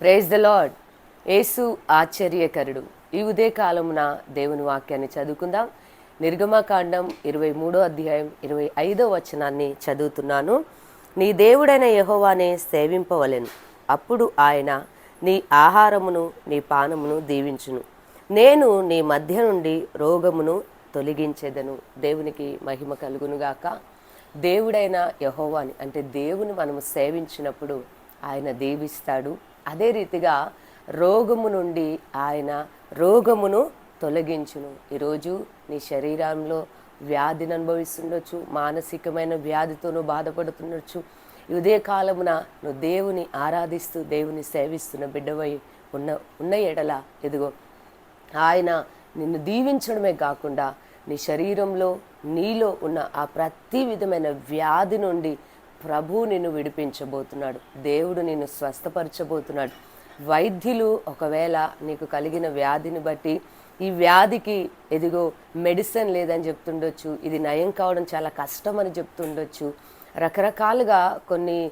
Praise the lord యేసు ఆశ్చర్యకరుడు. ఈ ఉదయ కాలమున దేవుని వాక్యాన్ని చదువుకుందాం. నిర్గమకాండం ఇరవై మూడో అధ్యాయం ఇరవై ఐదో వచనాన్ని చదువుతున్నాను. నీ దేవుడైన యహోవానే సేవింపవలెను. అప్పుడు ఆయన నీ ఆహారమును నీ పానమును దీవించును. నేను నీ మధ్య నుండి రోగమును తొలగించేదను. దేవునికి మహిమ కలుగునుగాక దేవుడైన యహోవాని అంటే దేవుని మనము సేవించినప్పుడు ఆయన దీవిస్తాడు. అదే రీతిగా రోగము నుండి ఆయన రోగమును తొలగించును. ఈరోజు నీ శరీరంలో వ్యాధిని అనుభవిస్తుండొచ్చు మానసికమైన వ్యాధితోనూ బాధపడుతుండొచ్చు. ఉదయ కాలమున నువ్వు దేవుని ఆరాధిస్తూ దేవుని సేవిస్తున్న బిడ్డవై ఉన్న ఉన్న ఎడల ఎదుగో ఆయన నిన్ను దీవించడమే కాకుండా నీ శరీరంలో నీలో ఉన్న ఆ ప్రతి విధమైన వ్యాధి నుండి ప్రభు నిన్ను విడిపించబోతున్నాడు. దేవుడు నిన్ను స్వస్థపరచబోతున్నాడు. వైద్యులు ఒకవేళ నీకు కలిగిన వ్యాధిని బట్టి ఈ వ్యాధికి ఎదిగో మెడిసిన్ లేదని చెప్తుండొచ్చు ఇది నయం కావడం చాలా కష్టం అని చెప్తుండొచ్చు. రకరకాలుగా కొన్ని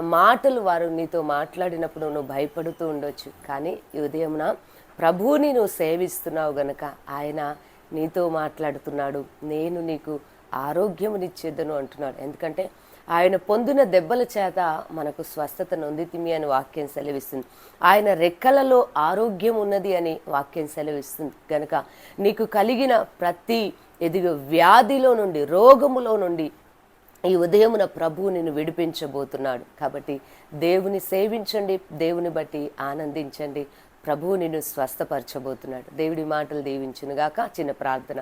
మాటలు వారు నీతో మాట్లాడినప్పుడు నువ్వు భయపడుతూ ఉండొచ్చు. కానీ ఈ ఉదయంన ప్రభువుని నువ్వు సేవిస్తున్నావు గనక ఆయన నీతో మాట్లాడుతున్నాడు. నేను నీకు ఆరోగ్యమునిచ్చేదను అంటున్నాడు. ఎందుకంటే ఆయన పొందిన దెబ్బల చేత మనకు స్వస్థత నొందితిమి అని వాక్యం సెలవిస్తుంది. ఆయన రెక్కలలో ఆరోగ్యం ఉన్నది అని వాక్యం సెలవిస్తుంది. కనుక నీకు కలిగిన ప్రతి ఎదిగో వ్యాధిలో నుండి రోగములో నుండి ఈ ఉదయమున ప్రభువు నిన్ను విడిపించబోతున్నాడు. కాబట్టి దేవుని సేవించండి దేవుని బట్టి ఆనందించండి. ప్రభువు నిన్ను స్వస్థపరచబోతున్నాడు. దేవుడి మాటలు దీవించునుగాక చిన్న ప్రార్థన.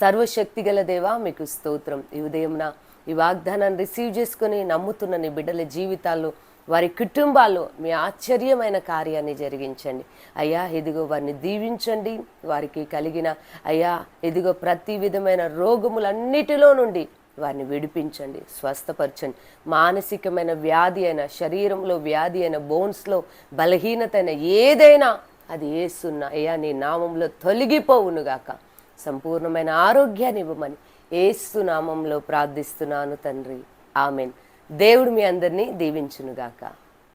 సర్వశక్తి గల దేవా మీకు స్తోత్రం. ఈ ఉదయమున ఈ వాగ్దానాన్ని రిసీవ్ చేసుకుని నమ్ముతున్న నీ బిడ్డల జీవితాల్లో వారి కుటుంబాల్లో మీ ఆశ్చర్యమైన కార్యాన్ని జరిగించండి. అయ్యా ఎదిగో వారిని దీవించండి. వారికి కలిగిన అయ్యా ఎదిగో ప్రతి విధమైన రోగములన్నిటిలో నుండి వారిని విడిపించండి స్వస్థపరచండి. మానసికమైన వ్యాధి అయిన శరీరంలో వ్యాధి అయిన బోన్స్లో బలహీనత అయినా ఏదైనా అది ఏసున్నా అయ్యా నీ నామంలో తొలగిపోవునుగాక. సంపూర్ణమైన ఆరోగ్యాన్ని ఇవ్వమని ఏసు నామంలో ప్రార్థిస్తున్నాను తండ్రి. ఆమెన్. దేవుడు మీ అందరినీ దీవించునుగాక.